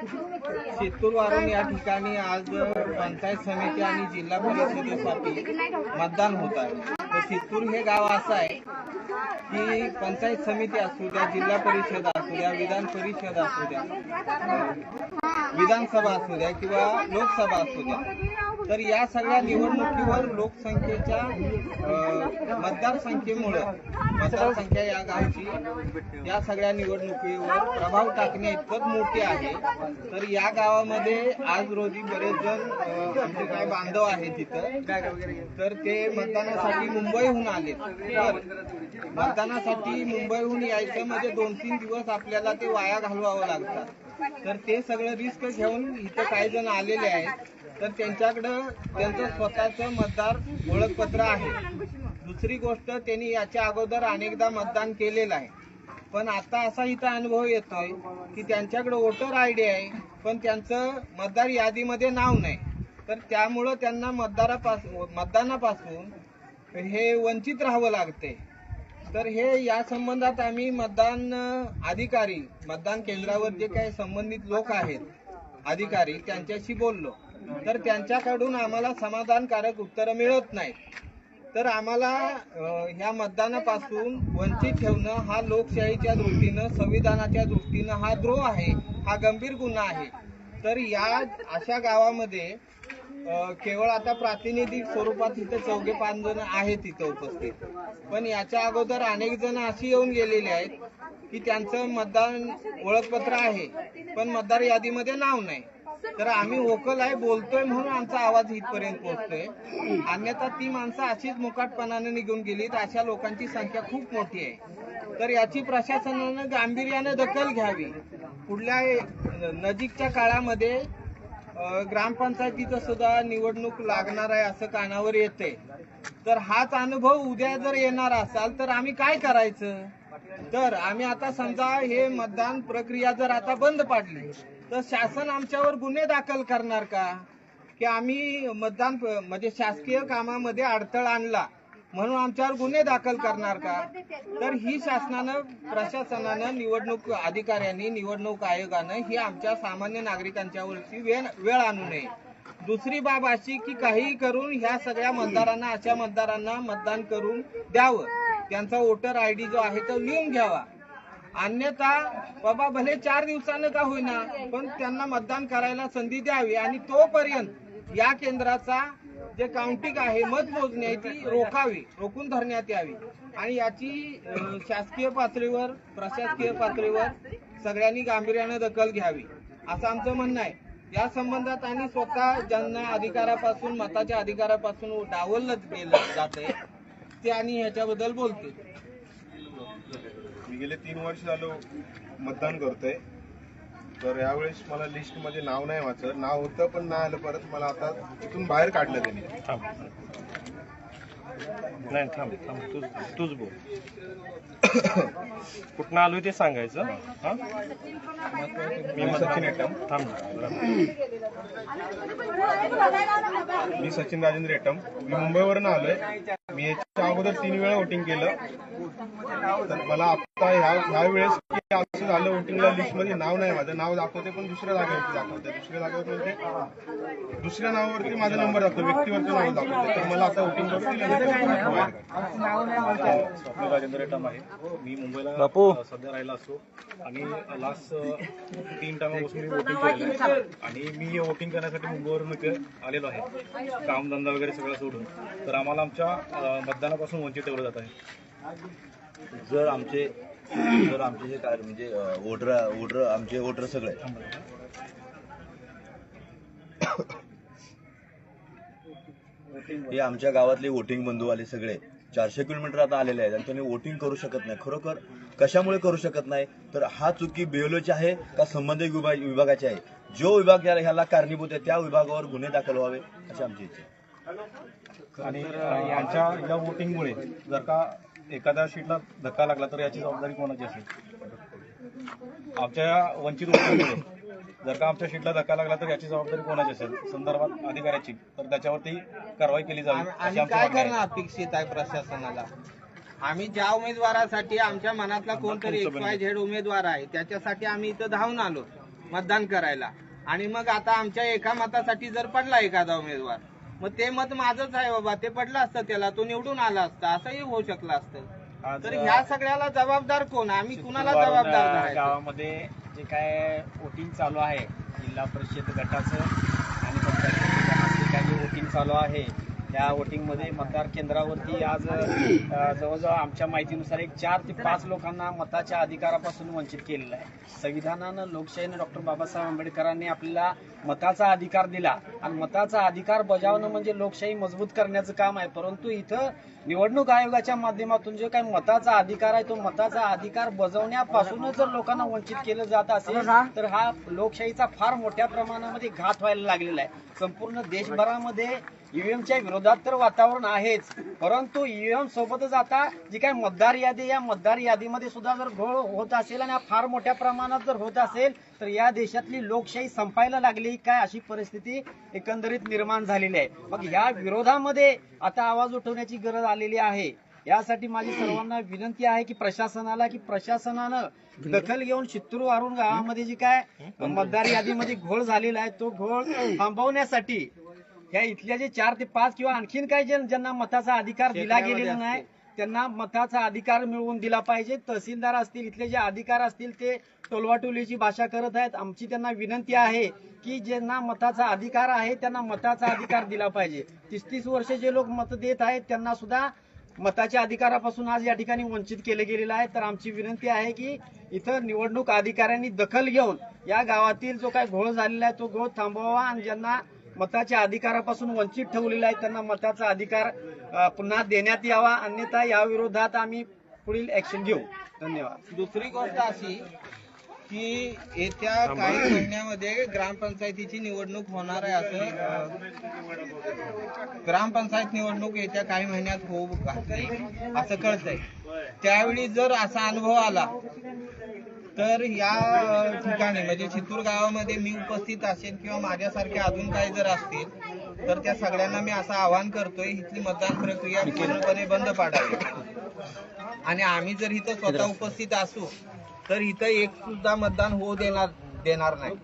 चित्तूर वारून या ठिकाणी आज पंचायत समिती आणि जिल्हा परिषदेसाठी मतदान होत आहे. तर चित्तूर हे गाव असं आहे की पंचायत समिती असू द्या जिल्हा परिषद असू द्या विधान परिषद असू द्या. विधानसभा असू द्या किंवा लोकसभा असू द्या. तर या सगळ्या निवडणुकीवर लोकसंख्येच्या मतदारसंख्येमुळं मतदारसंख्या या गावची या सगळ्या निवडणुकीवर प्रभाव टाकणे इतकंच मोठे आहे. तर या गावामध्ये आज रोजी बरेच जण आमचे म्हणजे काय बांधव आहेत तिथं तर ते मतदानासाठी मुंबईहून आले तर मतदानासाठी मुंबईहून यायचं म्हणजे दोन तीन दिवस आपल्याला ते वाया घालवावं लागतात. तर ते सगळं रिस्क घेऊन इथं काही जण आलेले आहेत. तर त्यांच्याकडं त्यांचं स्वतःचं मतदार ओळखपत्र आहे. दुसरी गोष्ट त्यांनी याच्या अगोदर अनेकदा मतदान केलेलं आहे. पण आता असा इथं अनुभव येतोय की त्यांच्याकडे वोटर आय डी आहे पण त्यांचं मतदार यादीमध्ये नाव नाही. तर त्यामुळं त्यांना मतदारापासून मतदानापासून हे वंचित राहावं लागते तर हे या संबंधात आम्ही मतदान अधिकारी मतदान केंद्रावर जे काही संबंधित लोक आहेत अधिकारी त्यांच्याशी बोललो. तर त्यांच्याकडून आम्हाला समाधानकारक उत्तरं मिळत नाहीत. तर आम्हाला ह्या मतदानापासून वंचित ठेवणं हा लोकशाहीच्या दृष्टीनं संविधानाच्या दृष्टीनं हा द्रोह आहे हा गंभीर गुन्हा आहे. तर या अशा गावामध्ये केवळ आता प्रातिनिधिक स्वरूपात तिथे चौघे पाच जण आहेत तिथे उपस्थित. पण याच्या अगोदर अनेक जण अशी येऊन गेलेले आहेत की त्यांचं मतदान ओळखपत्र आहे पण मतदार यादीमध्ये नाव नाही. तर आम्ही वोकल आहे बोलतोय म्हणून आमचा आवाज इथपर्यंत पोहोचतोय. अन्यथा ती माणसं अशीच मुकाटपणाने निघून गेली तर अशा लोकांची संख्या खूप मोठी आहे. तर याची प्रशासनानं गांभीर्याने दखल घ्यावी. पुढल्या न- नजीकच्या काळामध्ये ग्रामपंचायतीचं सुद्धा निवडणूक लागणार आहे असं कानावर येते. तर हाच अनुभव उद्या जर येणार असाल तर आम्ही काय करायचं? तर आम्ही आता समजा हे मतदान प्रक्रिया जर आता बंद पाडली तर शासन आमच्यावर गुन्हे दाखल करणार का? की आम्ही मतदान प- म्हणजे शासकीय कामामध्ये अडथळा आणला. म्हणून आमच्यावर गुन्हे दाखल करणार का? तर ही शासनानं प्रशासनानं निवडणूक अधिकाऱ्यांनी निवडणूक आयोगानं ही आमच्या सामान्य नागरिकांच्या वरची वेळ वेळ आणू नये. दुसरी बाब अशी की काही करून ह्या सगळ्या मतदारांना अशा मतदारांना मतदान करून द्यावं. त्यांचा वोटर आय डी जो आहे तो लिहून घ्यावा. अन्यथा बाबा भले चार दिवसानं का होईना पण त्यांना मतदान करायला संधी द्यावी आणि तोपर्यंत या केंद्राचा जे काउंटिंग आहे मतमोजणी आहे ती रोखावी रोखून धरण्यात यावी. आणि याची शासकीय पातळीवर प्रशासकीय पातळीवर सगळ्यांनी गांभीर्यानं दखल घ्यावी असं आमचं म्हणणं आहे. या संबंधात आणि स्वतः ज्यांना अधिकारापासून मताच्या अधिकारापासून डावललं गेलं जाते ते आणि ह्याच्याबद्दल बोलतील मी गेले तीन वर्ष झालो मतदान करतोय. तर यावेळेस मला लिस्टमध्ये नाव नाही वाचत. नाव होतं पण नाही आलं परत. मला आता इथून बाहेर काढलं त्यांनी. थांब. नाही थांब थांब. तूच तूच बोल. कुठनं आलोय ते सांगायचं? हा? मी सचिन एटम थांब मी सचिन राजेंद्र एटम मी मुंबईवरून आलोय. मी याच्या अगोदर तीन वेळा वोटिंग केलं. तर मला आता ह्या ह्या वेळेस की असं झालं वोटिंगला लिस्टमध्ये नाव नाही माझं. नाव दाखवते पण दुसऱ्या जागेवरती दाखवते. दुसऱ्या जागेवर म्हणजे दुसऱ्या नावावरती माझा नंबर दाखवतो. व्यक्तीवरचं नाव दाखवते. तर मला आता वोटिंग करून राजेंद्र एटम आहे मी मुंबईला सध्या राहिला असतो. आणि लास्ट तीन टायमापासून मी वोटिंग केलेलं आहे आणि मी वोटिंग करण्यासाठी मुंबईवरून आलेलो आहे. कामधंदा वगैरे सगळं सोडून. तर आम्हाला आमच्या मतदानापासून वंचित ठेवलं जात आहे. जर आमचे जर आमचे जे काय म्हणजे वोटर वोटर आमचे वोटर सगळे हे आमच्या गावातले वोटिंग बंधू आले सगळे चारशे किलोमीटर आता आलेले आहेत आणि त्यांनी वोटिंग करू शकत नाही. खरोखर कशामुळे करू शकत नाही? तर हा चुकी बेलोची आहे का संबंधित विभाग विभागाची आहे? जो विभाग ह्याला कारणीभूत आहे त्या विभागावर गुन्हे दाखल व्हावे अशी आमची इच्छा आहे. आणि यांच्या या वोटिंगमुळे जर का एखाद्या सीटला धक्का लागला तर याची जबाबदारी कोणाची असेल? आमच्या या वंचित वोटिंगमुळे जर का आमच्या सीटला धक्का लागला तर याची जबाबदारी कोणाची असेल? संदर्भात अधिकाऱ्याची. तर त्याच्यावरती कारवाई केली जावी काय. करणं अपेक्षित आहे प्रशासनाला? आम्ही ज्या उमेदवारासाठी आमच्या मनातला कोणतरी एक्स वाय झेड उमेदवार आहे त्याच्यासाठी आम्ही इथं धावून आलो मतदान करायला. आणि मग आता आमच्या एका मतासाठी जर पडला एखादा उमेदवार मग ते मत माझंच आहे बाबा ते पडलं असतं त्याला तो निवडून आला असता असंही होऊ शकलं असतं तर ह्या सगळ्याला जबाबदार कोण आम्ही कुणाला जबाबदार? गावामध्ये जे काय वोटिंग चालू आहे जिल्हा परिषद गटाचं आणि जे वोटिंग चालू आहे त्या वोटिंगमध्ये मतदार केंद्रावरती आज जवळजवळ आमच्या माहितीनुसार एक चार ते पाच लोकांना मताच्या अधिकारापासून वंचित केलेलं आहे. संविधानानं लोकशाहीनं डॉक्टर बाबासाहेब आंबेडकरांनी आपल्याला मताचा अधिकार दिला. आणि मताचा अधिकार बजावणं म्हणजे लोकशाही मजबूत करण्याचं काम आहे. परंतु इथं निवडणूक आयोगाच्या माध्यमातून जे काही मताचा अधिकार आहे तो मताचा अधिकार बजावण्यापासूनच जर लोकांना वंचित केलं जात असेल तर हा लोकशाहीचा फार मोठ्या प्रमाणामध्ये घात व्हायला लागलेला आहे. संपूर्ण देशभरामध्ये ईव्हीएमच्या विरोधात तर वातावरण आहेच. परंतु ईव्हीएम सोबतच आता जी काही मतदार यादी या मतदार यादीमध्ये सुद्धा जर घोळ होत असेल आणि फार मोठ्या प्रमाणात जर होत असेल तर या देशातली लोकशाही संपायला लागली काय अशी परिस्थिती एकंदरीत निर्माण झालेली आहे. मग या विरोधामध्ये आता आवाज उठवण्याची गरज आलेली आहे. यासाठी माझी सर्वांना विनंती आहे की प्रशासनाला की प्रशासनानं दखल घेऊन शित्तूर वारून गावामध्ये जी काय मतदार यादीमध्ये घोळ झालेला आहे तो घोळ थांबवण्यासाठी या इथल्या जे चार ते पाच किंवा आणखीन काही जे ज्यांना मताचा अधिकार दिला गेलेला नाही त्यांना मताचा अधिकार मिळवून दिला पाहिजे. तहसीलदार असतील इथले जे अधिकार असतील ते टोलवाटोलीची भाषा करत आहेत. आमची त्यांना विनंती आहे की ज्यांना मताचा अधिकार आहे त्यांना मताचा अधिकार दिला पाहिजे. तीस तीस वर्ष जे लोक मत देत आहेत त्यांना सुद्धा मताच्या अधिकारापासून आज या ठिकाणी वंचित केलं गेलेलं आहे. तर आमची विनंती आहे की इथं निवडणूक अधिकाऱ्यांनी दखल घेऊन या गावातील जो काही घोळ झालेला आहे तो घोळ थांबवावा आणि ज्यांना मताच्या अधिकारापासून वंचित ठेवलेला आहे त्यांना मताचा अधिकार पुन्हा देण्यात यावा. अन्यथा या विरोधात आम्ही पुढील ऍक्शन घेऊ. धन्यवाद. दुसरी गोष्ट अशी की येत्या काही महिन्यामध्ये ग्रामपंचायतीची निवडणूक होणार आहे असं ग्रामपंचायत निवडणूक येत्या काही महिन्यात होऊ घातली असं कळतंय. त्यावेळी जर असा अनुभव आला तर या ठिकाणी म्हणजे चित्तूर गावामध्ये मी उपस्थित असेल किंवा माझ्यासारखे अजून काही जर असतील तर त्या सगळ्यांना मी असं आवाहन करतोय इथली मतदान प्रक्रिया पूर्णपणे बंद पाडावी. आणि आम्ही जर इथं स्वतः उपस्थित असू तर इथं एक सुद्धा मतदान होऊ देणार देणार नाही.